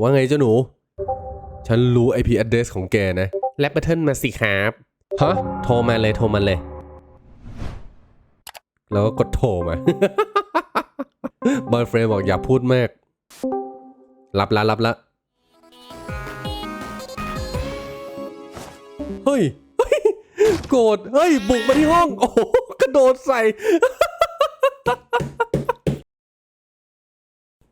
ว่าไงเจ้าหนู ฉันรู้ IP address ของแกนะ แลปเปอร์เทิลมาสิครับฮะโทรมาเลยโทรมาเลย แล้วก็กดโทรมา บอยเฟรนบอกอย่าพูดมาก รับละรับละเฮ้ยเฮ้ยโกรธเฮ้ย บุกมาที่ห้อง โอ้โหกระโดดใส่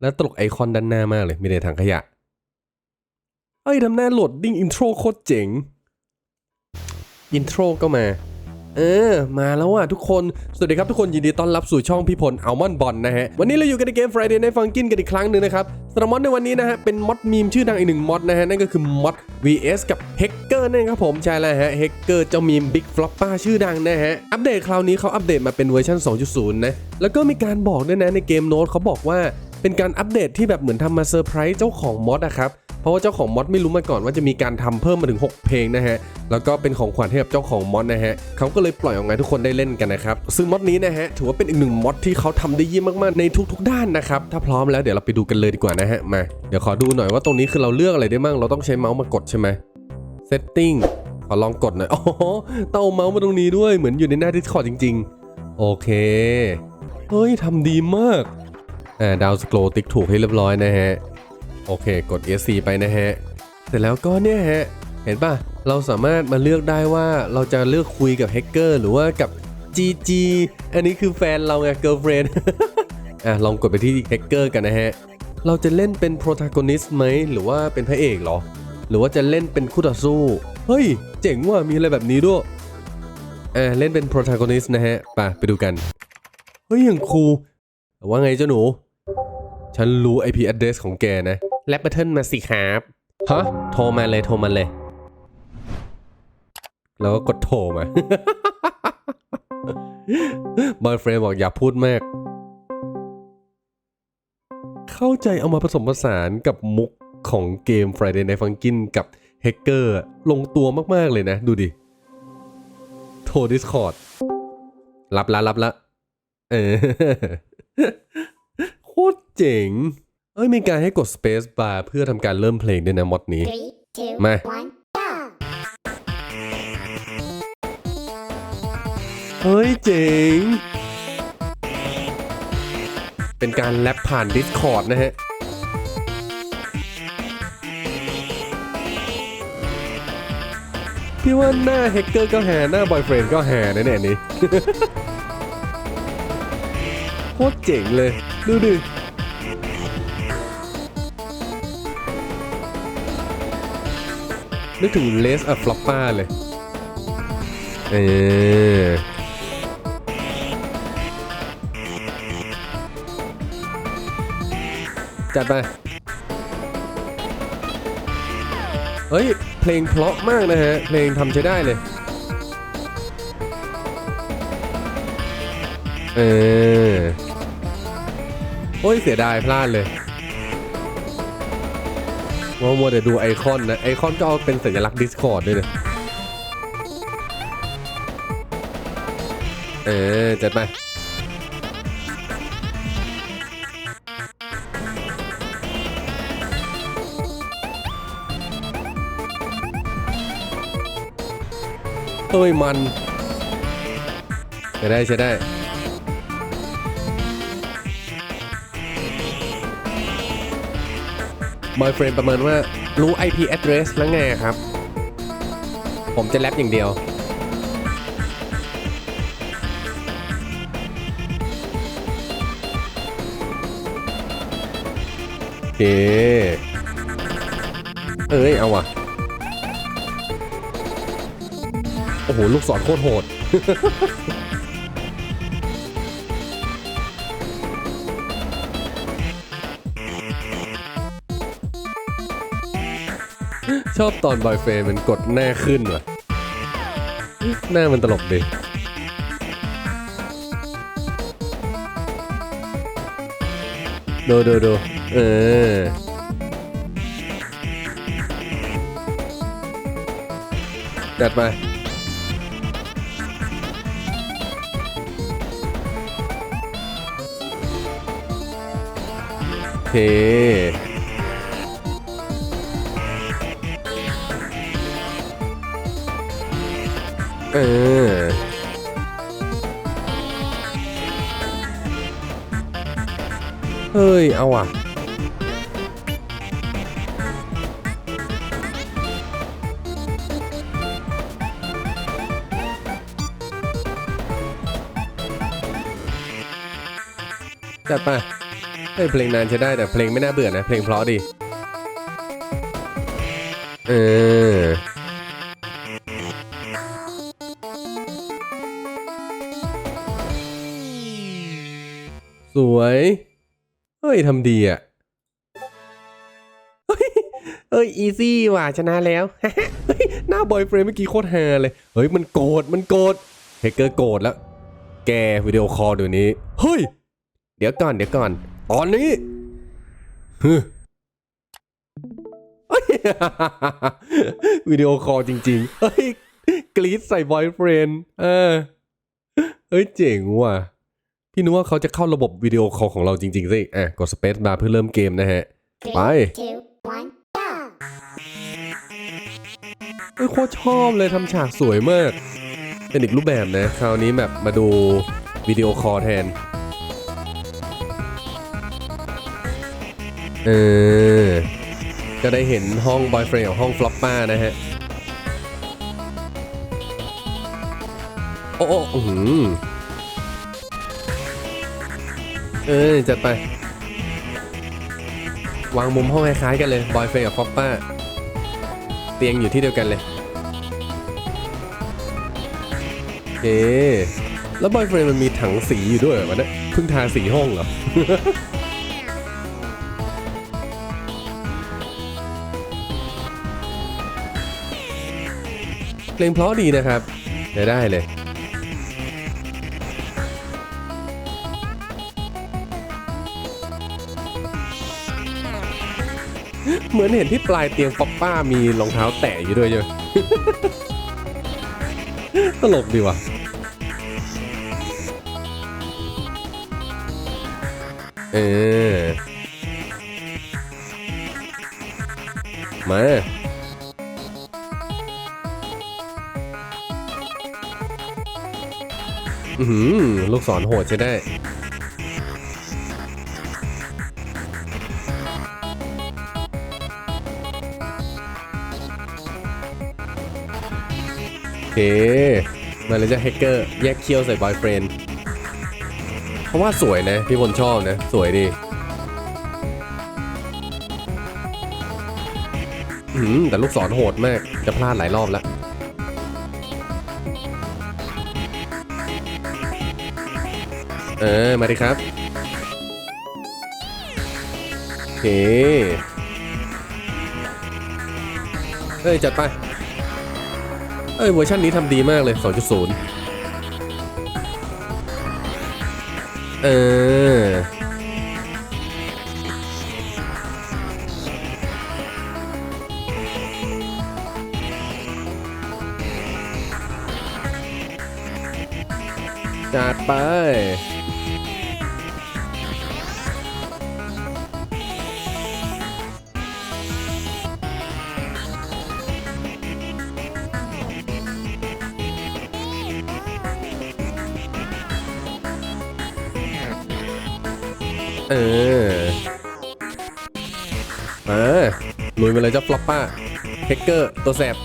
แล้วตลกไอคอนด้านหน้ามากเลย มีในถังขยะ เอ้ยทำหน้าโหลดดิ้งอินโทรโคตรเจ๋ง อินโทรก็มา เออ มาแล้วอะทุกคน สวัสดีครับทุกคนยินดีต้อนรับสู่ช่องพี่พลอัลมอนบอลนะฮะ วันนี้เราอยู่กันในเกม Friday Night Funkin กันอีกครั้งหนึ่งนะครับสำหรับมอดในวันนี้นะฮะ เป็นมอดมีมชื่อดังอีกหนึ่งมอดนะฮะ นั่นก็คือมอด vs กับ Hacker นั่นครับผมใช่แล้วฮะ Hacker เจ้ามีม Big Flopper ชื่อดังนะฮะ อัปเดตคราวนี้เขาอัปเดตมาเป็นเวอร์ชัน2.0 นะ แล้วก็มีการบอกด้วยนะในเกมโน้ตเขาบอกว่า เป็นการอัปเดตที่แบบเหมือนทำมาเซอร์ไพรส์เจ้าของมอดอะครับ เพราะว่าเจ้าของมอดไม่รู้มาก่อนว่าจะมีการทำเพิ่มมาถึง 6 เพลงนะฮะ แล้วก็เป็นของขวัญให้กับเจ้าของมอดนะฮะเขาก็เลยปล่อยออกมาทุกคนได้เล่นกันนะครับ ซึ่งมอดนี้นะฮะถือว่าเป็นอีกหนึ่งมอดที่เขาทำได้เยี่ยมมากๆในทุก ๆ ด้านนะครับ ถ้าพร้อมแล้วเดี๋ยวเราไปดูกันเลยดีกว่านะฮะ มา เดี๋ยวขอดูหน่อยว่าตรงนี้คือเราเลือกอะไรได้บ้าง เราต้องใช้เมาส์มากดใช่ไหม setting ขอลองกดหน่อย อ๋อต้องเอาเมาส์มาตรงนี้ด้วย เหมือนอยู่ในหน้า Discord จริง ๆ โอเค เฮ้ยทำดีมาก ดาวสโครติ๊กถูกให้เรียบร้อยนะฮะ โอเคกด ESC ไปนะฮะ เสร็จแล้วก็เนี่ยฮะ เห็นป่ะ เราสามารถมาเลือกได้ว่าเราจะเลือกคุยกับแฮกเกอร์หรือว่ากับ GG อันนี้คือแฟนเราไง girlfriend อะลองกดไปที่แฮกเกอร์กันนะฮะ เราจะเล่นเป็น protagonist ไหมหรือว่าเป็นพระเอกเหรอ หรือว่าจะเล่นเป็นคู่ต่อสู้ เฮ้ย เจ๋งว่ะมีอะไรแบบนี้ด้วยอ่าเล่นเป็น protagonist นะฮะไปไปดูกัน เฮ้ยอย่างคูลว่าไงเจ้าหนู ฉันรู้ IP address ของแกนะแลปเปอร์เทิลมาสิครับ ฮะ โทรมาเลยโทรมาเลย แล้วก็กดโทรมา บอยเฟรนบอกอย่าพูดมาก เข้าใจเอามาผสมผสานกับมุกของเกม Friday Night Funkin กับแฮกเกอร์ลงตัวมาก ๆ เลยนะ ดูดิ โทร Discord รับละรับละเออโคตร เจ๋ง เอ้ยมีการให้กด Space Bar เพื่อทำการเริ่มเพลงด้วยนะมอดนี้ Three, two, Ma. one, go! เฮ้ยเจ๋ง เป็นการแรปผ่าน Discord นะฮะ พี่ว่าหน้าแฮกเกอร์ก็แฮหน้าบอยเฟรนก็แฮแน่ๆนี้ โคตรเจ๋งเลย ดูดิ นึกถึงเลสอะฟลอปป้าเลย เออจัดไป เฮ้ย เพลงเพราะมากนะฮะ เพลงทำใช้ได้เลย เออโอ้ยเสียดายพลาดเลย ว่ามัวแต่ดูไอคอนนะไอคอนก็เอาเป็นสัญลักษณ์ Discord ด้วยนะเออจัดไปเอ้ยมันใช้ได้ใช้ได้ บอยเฟรนประเมินว่ารู้ IP address แล้วไงครับ ผมจะแรปอย่างเดียว โอเค เอ้ย เอาว่ะ โอ้โห ลูกศรโคตรโหด ชอบตอนบอยเฟรมมันกดหน้าขึ้นว่ะ หน้ามันตลกดีดูดูดูเออจัดไปโอเค เออ เฮ้ย เอาอะจัดไปเฮ้ยเพลงนานใช้ได้แต่เพลงไม่น่าเบื่อนะ เพลงเพราะดี เออ ยทำดีอะเฮ้ยเอ้ยอีซี่ว่ะชนะแล้วเฮ้ยหน้าบอยเฟรมเมื่อกี้โคตรฮาเลย เฮ้ย มันโกรธมันโกรธเฮกเกอร์โกรธแล้ว แกวิดีโอคอลเดี๋ยวนี้ เฮ้ย เดี๋ยวก่อนเดี๋ยวก่อนตอนนี้ฮึวิดีโอคอลจริง ๆ เฮ้ย กรีดใส่บอยเฟรนเออเฮ้ย เจ๋งว่ะ พี่นึกว่าเขาจะเข้าระบบวิดีโอคอลของเราจริงๆสิอะกดสเปซบาร์เพื่อเริ่มเกมนะฮะ ไป two, one, go! เอ้ยโคตรชอบเลยทำฉากสวยมาก เป็นอีกรูปแบบนะ คราวนี้แบบมาดูวิดีโอคอลแทน เออ ก็ได้เห็นห้องบอยเฟรนด์กับห้องฟลอปป้านะฮะ โอ้โอ้อื้อหือ เออจัดไป วางมุมห้องคล้ายๆกันเลย บอยเฟรย์กับฟอปป้า เตียงอยู่ที่เดียวกันเลยโอเคแล้วบอยเฟรย์มันมีถังสีอยู่ด้วยวะเนี่ยเพิ่งทาสีห้องเหรอ เพลงเพราะดีนะครับ ได้ได้เลย เหมือนเห็นที่ปลายเตียงป๊อปป้ามีรองเท้าแตะอยู่ด้วยเยอะตลกดีว่ะเออ มา อือลูกศรโหดใช่ได้ มาเลยจะแฮกเกอร์แยกเคี้ยวใส่บอยเฟรนด์เพราะว่าสวยนะ พี่พลชอบนะ สวยดีอืมแต่ลูกศรโหดมาก จะพลาดหลายรอบแล้วเออ มาดิครับโอเคเฮ้ย จัดไป เอ้ยเวอร์ชันนี้ทำดีมากเลย 2.0 เออ จัดไป เออมาลุยมาเลยเจ้าฟลอปป้าเฮกเกอร์ ตัวแสบ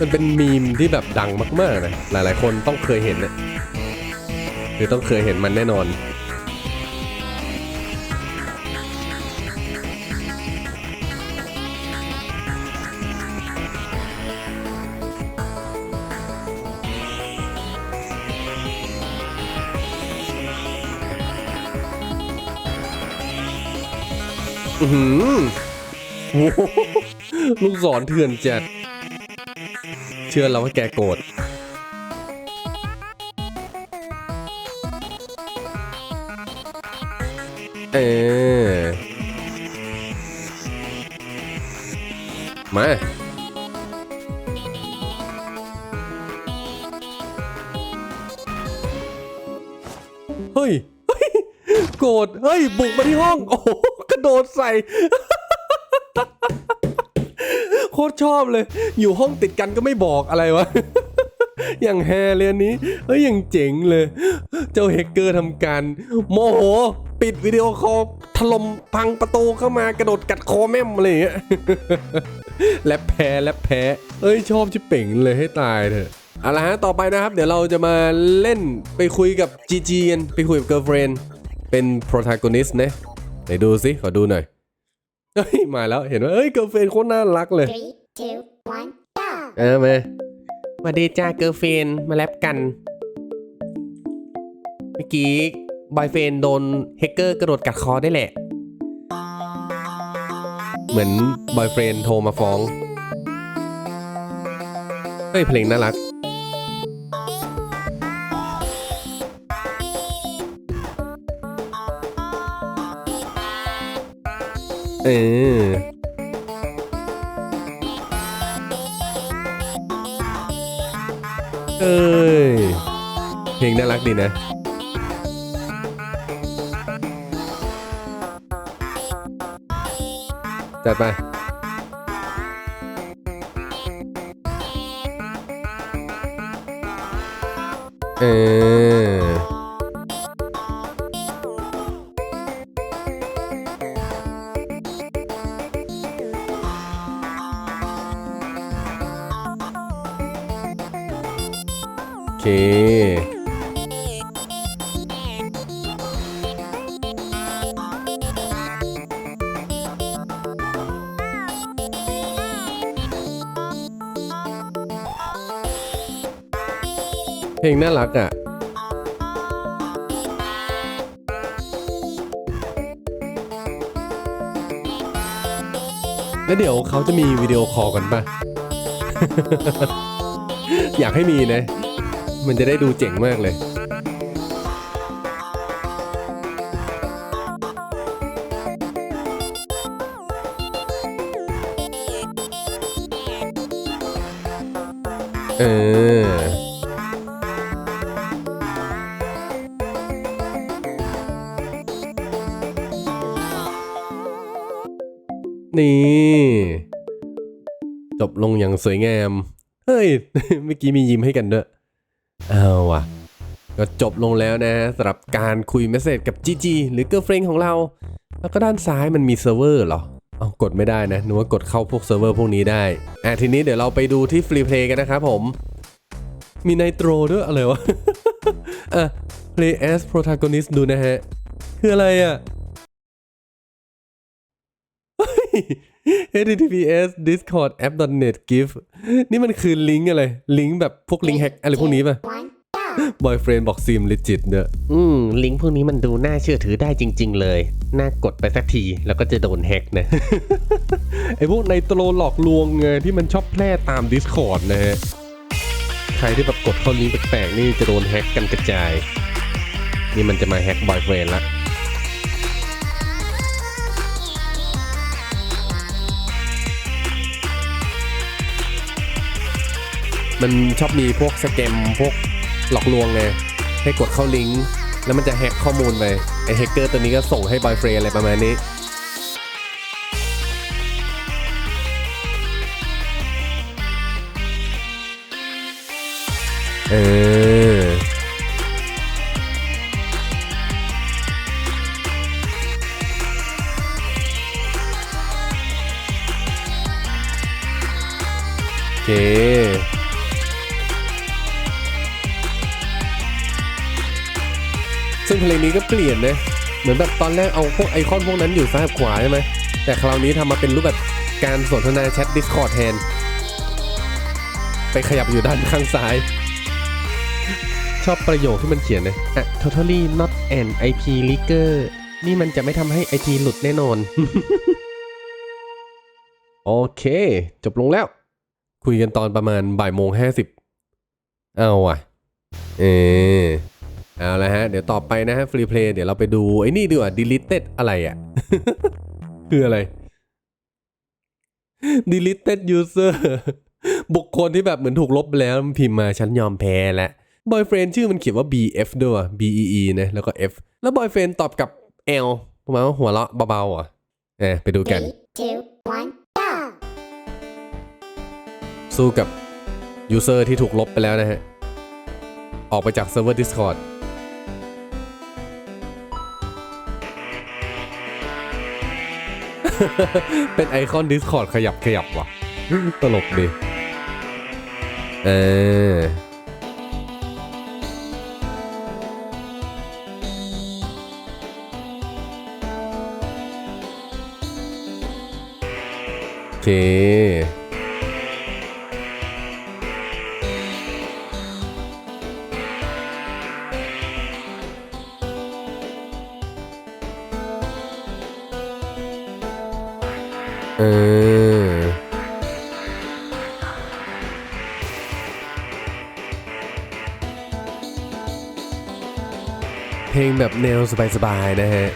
มันเป็นมีมที่แบบดังมากๆนะ หลายๆ คนต้องเคยเห็นนะหรือต้องเคยเห็นมันแน่นอน ลูกศรเถื่อนจัด เชื่อเราว่าแกโกรธเออมาเฮ้ยเฮ้ยโกรธ เฮ้ย บุกมาที่ห้อง โอ้โห กระโดดใส่ โคตรชอบเลย อยู่ห้องติดกันก็ไม่บอกอะไรวะ อย่างแฮเลยนนี้เฮ้ยอย่างเจ๋งเลย เจ้าเฮกเกอร์ทำการโมโห ปิดวิดีโอคอลถล่มพังประตูเข้ามากระโดดกัดคอแม่มอะไรอย่างเงี้ยและแพ้และแพ้เอ้ยชอบชิเป่งเลยให้ตายเถอะเอาละฮะต่อไปนะครับ เดี๋ยวเราจะมาเล่นไปคุยกับจีจีกันไปคุยกับเกิร์ลเฟรนเป็น protagonist นะไหนดูสิขอดูหน่อย เฮ้ยมาแล้วเห็นว่าเอ้ยเกิร์ลเฟรนโคตรน่ารักเลย Three, two, one, go! เออมาสวัสดีจ้าเกิร์ลเฟรนมาแลบกัน เมื่อกี้บอยเฟรนโดนเฮกเกอร์กระโดดกัดคอได้แหละ เหมือนบอยเฟรนโทรมาฟ้อง เฮ้ยเพลงน่ารัก เออ เอ้ย เพลงน่ารักดีนะจัดไปเออ เคเพลงน่ารักอะแล้วเดี๋ยวเขาจะมีวิดีโอคอลกันป่ะอยากให้มีนะ มันจะได้ดูเจ๋งมากเลยเออนี่ จบลงอย่างสวยงาม เฮ้ย เมื่อกี้มียิ้มให้กันด้วย เอาว่ะ ก็จบลงแล้วนะสำหรับการคุยเมสเซจกับจีจีหรือเกิร์เฟรนของเรา แล้วก็ด้านซ้ายมันมีเซิร์ฟเวอร์เหรอเอากดไม่ได้นะนึกว่ากดเข้าพวกเซิร์ฟเวอร์พวกนี้ได้อะทีนี้เดี๋ยวเราไปดูที่ฟรีเพลย์กันนะครับผม มีไนโตรด้วยอะไรวะอะ play as protagonist ดูนะฮะ คืออะไรอะ https discord app net gift นี่มันคือลิงก์อะไร ลิงก์แบบพวกลิงก์แฮกอะไรพวกนี้ป่ะ One, go! บอยเฟรนบอกซิมลิจิตเนอะอืม ลิงก์พวกนี้มันดูน่าเชื่อถือได้จริง ๆ เลย น่ากดไปสักที แล้วก็จะโดนแฮกนะ ไอพวกในโตรหลอกลวงไงที่มันชอบแพร่ตาม Discord นะฮะ ใครที่แบบกดเข้าลิงก์แปลกๆนี่จะโดนแฮกกันกระจาย นี่มันจะมาแฮกบอยเฟรนละ มันชอบมีพวกสแกมพวกหลอกลวงไงให้กดเข้าลิงก์แล้วมันจะแฮกข้อมูลไปไอแฮกเกอร์ตัวนี้ก็ส่งให้บอยเฟรนอะไรประมาณนี้เออโอเค ลงนี้ก็เปลี่ยนนะเหมือนแบบตอนแรกเอาพวกไอคอนพวกนั้นอยู่ซ้ายกับขวาใช่ไหมแต่คราวนี้ทำมาเป็นรูปแบบการสนทนาแชท Discord แทน ไปขยับอยู่ด้านข้างซ้าย ชอบประโยคที่มันเขียนนะอะ totally not an IP leaker นี่มันจะไม่ทำให้ไอทีหลุดแน่นอน โอเค จบลงแล้ว คุยกันตอนประมาณบ่ายโมงห้าสิบเอาว่ะ เออ เอาละฮะ เดี๋ยวต่อไปนะฮะฟรีเพลย์เดี๋ยวเราไปดูไอ้นี่ดีกว่า deleted อะไรอะ่ะ คืออะไร deleted user บุคคลที่แบบเหมือนถูกลบไปแล้วพิมพ์มาฉันยอมแพ้แล้ว boyfriend ชื่อมันเขียนว่า bf ด้วย b e e นะ แล้วก็ f แล้ว boyfriend ตอบกับ l ประมาณว่าหัวเราะเบาๆอะเอะไปดูกัน Three, two, one, go. สู้กับยูเซอร์ที่ถูกลบไปแล้วนะฮะ ออกไปจากเซิร์ฟเวอร์ Discord เป็นไอคอน Discord ขยับขยับว่ะ ตลกดี เออโอเค แนวสบายๆนะฮะ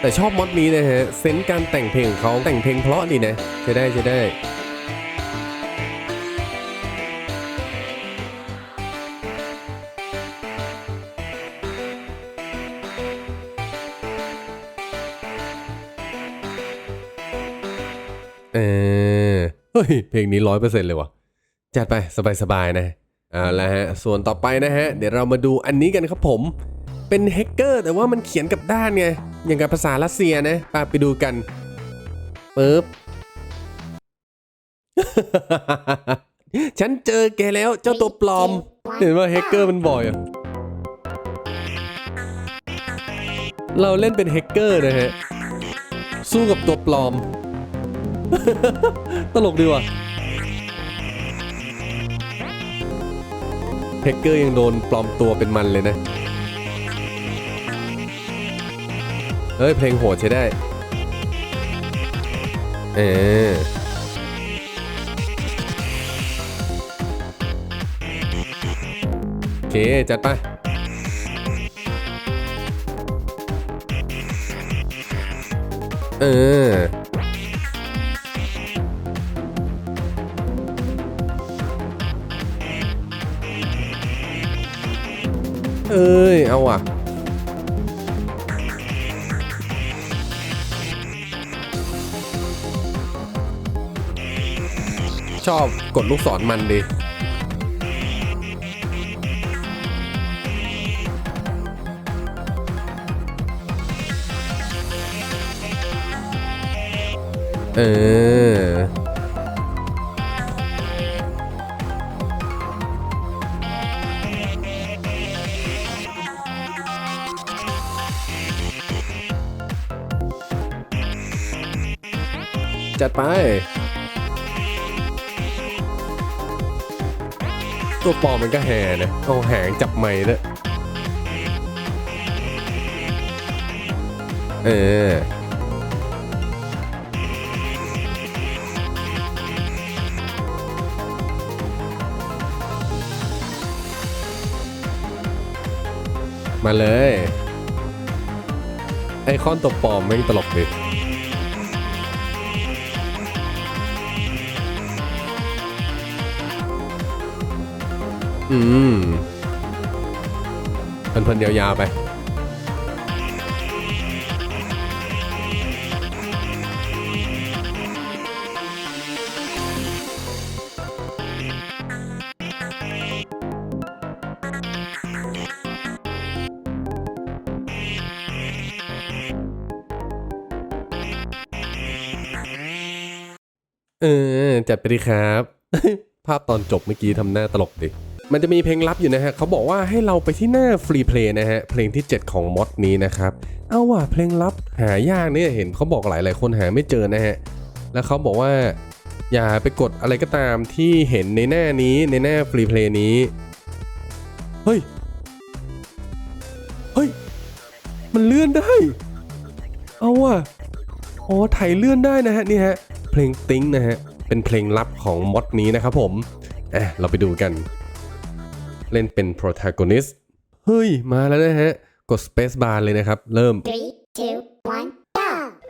แต่ชอบมอดนี้นะฮะเซนส์การแต่งเพลงของเขาแต่งเพลงเพราะดีนะจะได้จะได้ ยเพลงนี้ร้อยเปอร์เซ็นต์เลยวะจัดไปสบายๆนะเอาละฮะส่วนต่อไปนะฮะ เดี๋ยวเรามาดูอันนี้กันครับผม เป็นแฮกเกอร์แต่ว่ามันเขียนกับด้านไง อย่างกับภาษารัสเซียนะไปไปดูกันปึ๊บฉันเจอแกแล้วเจ้าตัวปลอม เห็นว่าแฮกเกอร์มันบ่อยอะเราเล่นเป็นแฮกเกอร์นะฮะ สู้กับตัวปลอม ตลกดีว่ะแฮกเกอร์ยังโดนปลอมตัวเป็นมันเลยนะ เฮ้ย เพลงโหดใช้ได้ เออโอเค จัดไปเออ เอ้ย เอาว่ะชอบกดลูกศรมันดีเออ ไปตัวปอมมันก็แห่เนะเอาแหงจับไม้ด้วยเออมาเลย ไอคอนตัวปลอมแม่ตลกดิ อืมเพลินๆยาวๆไป เออ จัดไปดีครับ ภาพตอนจบเมื่อกี้ทำหน้าตลกดิ มันจะมีเพลงลับอยู่นะฮะเขาบอกว่าให้เราไปที่หน้าฟรีเพลย์นะฮะเพลงที่ 7 ของมอดนี้นะครับเอาว่ะเพลงลับหายากเนี่ยเห็นเขาบอกหลายหลายคนหาไม่เจอนะฮะแล้วเขาบอกว่า อย่าไปกดอะไรก็ตามที่เห็นในหน้านี้ในหน้าฟรีเพลย์นี้เฮ้ยเฮ้ยมันเลื่อนได้เอาว่ะอ๋อไถเลื่อนได้นะฮะนี่ฮะเพลงติ้งนะฮะเป็นเพลงลับของมอดนี้นะครับผมอะเราไปดูกัน เล่นเป็น protagonist เฮ้ย มาแล้วนะฮะ กด space bar เลยนะครับ เริ่ม Three, two, one, go!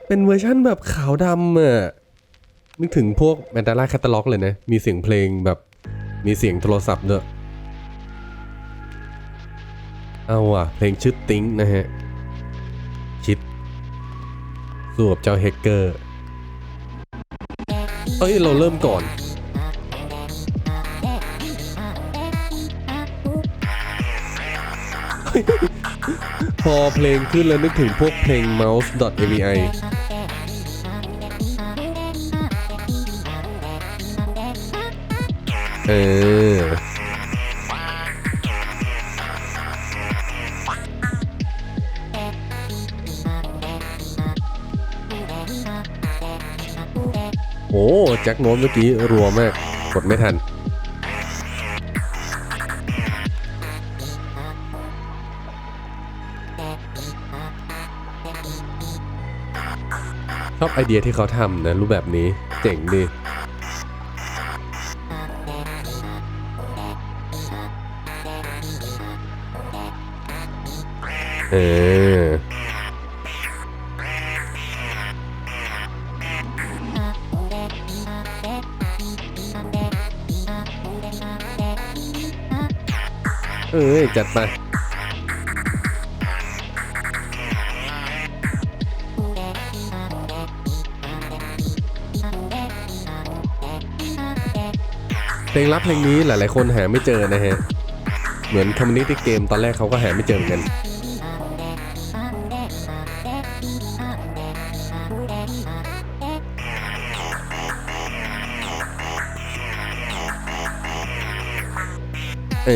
เป็นเวอร์ชั่นแบบขาวดำอะนึกถึงพวกแมนดาร่าแคตตาล็อกเลยนะ มีเสียงเพลงแบบมีเสียงโทรศัพท์ด้วยเอาว่ะ เพลงชื่อติ้งนะฮะคิดสวบเจ้าเฮกเกอร์ เอ้ย เราเริ่มก่อน พอเพลงขึ้นแล้วนึกถึงพวกเพลง mouse.avi เออ โอ้แจ็คโน้ตเมื่อกี้รัวมาก กดไม่ทัน อบไอเดียที่เขาทำนะรูปแบบนี้เจ๋งดีเออเอ้ยจัดไป เพลงลับเพลงนี้หลายๆ คนหาไม่เจอนะฮะ เหมือนคอมมินิตี้เกมตอนแรกเขาก็หาไม่เจอเหมือนกัน เอ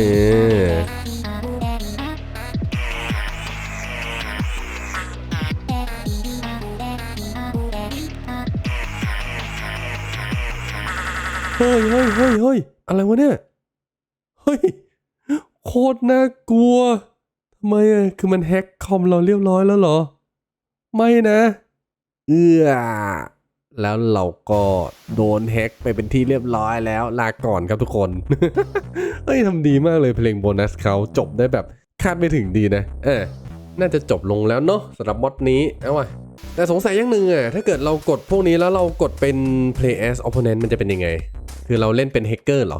อ เฮ้ยเฮ้ยเฮ้ยเฮ้ยอะไรวะเนี่ย เฮ้ย โคตรน่ากลัวทำไมอะคือมันแฮ็กคอมเราเรียบร้อยแล้วเหรอ ไม่นะ เอื้อ แล้วเราก็โดนแฮ็กไปเป็นที่เรียบร้อยแล้ว ลาก่อนครับทุกคน เฮ้ยทำดีมากเลยเพลงโบนัสเขาจบได้แบบคาดไม่ถึงดีนะ เออน่าจะจบลงแล้วเนาะสำหรับมอดนี้ เอาว่ะ แต่สงสัยอย่างหนึ่งอะถ้าเกิดเรากดพวกนี้แล้วเรากดเป็น play as opponent มันจะเป็นยังไง คือเราเล่นเป็นแฮกเกอร์เหรอ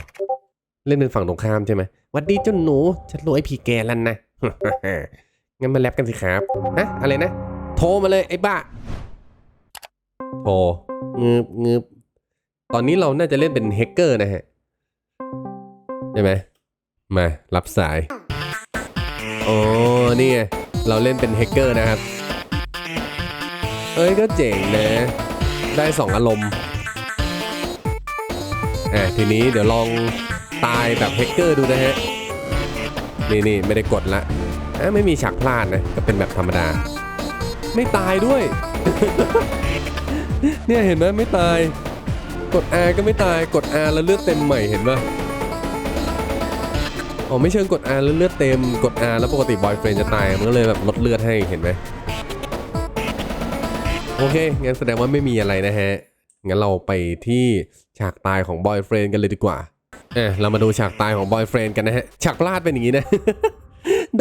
เล่นเป็นฝั่งตรงข้ามใช่ไหมวัดดีเจ้าหนูฉันรู้ไอพีแกแล้วนะงั้นมาแลบกันสิครับฮะอะไรนะ โทรมาเลยไอ้บ้าโทรงืบงืบตอนนี้เราน่าจะเล่นเป็นแฮกเกอร์นะฮะใช่ไหมมารับสายโอ้นี่ไงเราเล่นเป็นแฮกเกอร์นะครับ เอ้ยก็เจ๋งนะ ได้สองอารมณ์อะทีนี้เดี๋ยวลองตายแบบแฮกเกอร์ดูนะฮะ นี่นี่ไม่ได้กดละอะไม่มีฉากพลาดนะ ก็เป็นแบบธรรมดา ไม่ตายด้วย เนี่ยเห็นไหมไม่ตาย กด R ก็ไม่ตาย กด R แล้วเลือดเต็มใหม่เห็นปะอ๋อไม่เชิงกด R แล้วเลือดเต็ม กด R แล้วปกติบอยเฟรนจะตาย มันก็เลยแบบลดเลือดให้เห็นไหม โอเค งั้นแสดงว่าไม่มีอะไรนะฮะ งั้นเราไปที่ฉากตายของบอยเฟรนกันเลยดีกว่า เออเรามาดูฉากตายของบอยเฟรนกันนะฮะ ฉากพลาดเป็นอย่างนี้นะ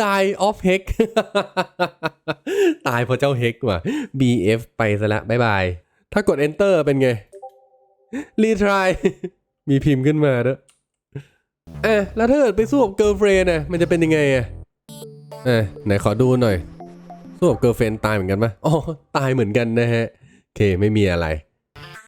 Die of Heck ตายเพราะเจ้าเฮกว่ะ BF ไปซะละบ๊ายบาย ถ้ากด Enter เป็นไง Retry มีพิมพ์ขึ้นมาด้วยเอะแล้วถ้าเกิดไปสู้กับเกิร์ลเฟรนน่ะมันจะเป็นยังไงอะเอะไหนขอดูหน่อย สู้กับเกิร์ลเฟนตายเหมือนกันปะอ๋อตายเหมือนกันนะฮะโอเคไม่มีอะไร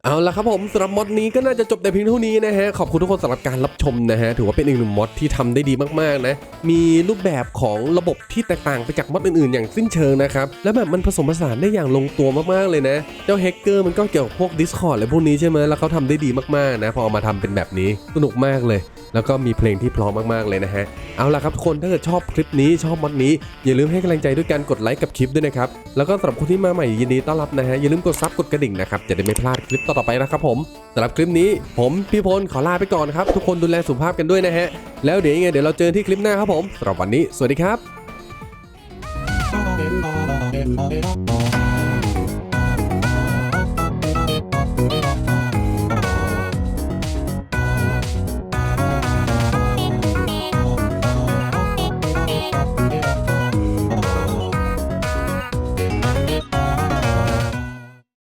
เอาละครับผมสำหรับมอดนี้ก็น่าจะจบแต่เพียงเท่านี้นะฮะขอบคุณทุกคนสำหรับการรับชมนะฮะถือว่าเป็นอีกหนึ่งมอดที่ทำได้ดีมากๆนะมีรูปแบบของระบบที่แตกต่างไปจากมอดอื่นๆ อย่างสิ้นเชิงนะครับและแบบมันผสมผสานได้อย่างลงตัวมากๆเลยนะเจ้าแฮกเกอร์มันก็เกี่ยวกับพวก Discord อะไรพวกนี้ใช่ไหมแล้วเขาทำได้ดีมากๆนะพอเอามาทำเป็นแบบนี้สนุกมากเลยแล้วก็มีเพลงที่เพร้อมมาก ๆ เลยนะฮะ เอาล่ะครับทุกคนถ้าเกิดชอบคลิปนี้ชอบมอดนี้ อย่าลืมให้กำลังใจด้วยการกดไลค์กับคลิปด้วยนะครับ แล้วก็สำหรับคนที่มาใหม่ยินดีต้อนรับนะฮะ อย่าลืมกดซับกดกระดิ่งนะครับ จะได้ไม่พลาดคลิปต่อๆไปนะครับผมสำหรับคลิปนี้ ผมพี่พลขอลาไปก่อนครับ ทุกคนดูแลสุขภาพกันด้วยนะฮะ แล้วเดี๋ยวยังไงเดี๋ยวเราเจอที่คลิปหน้าครับผมสำหรับวันนี้ สวัสดีครับ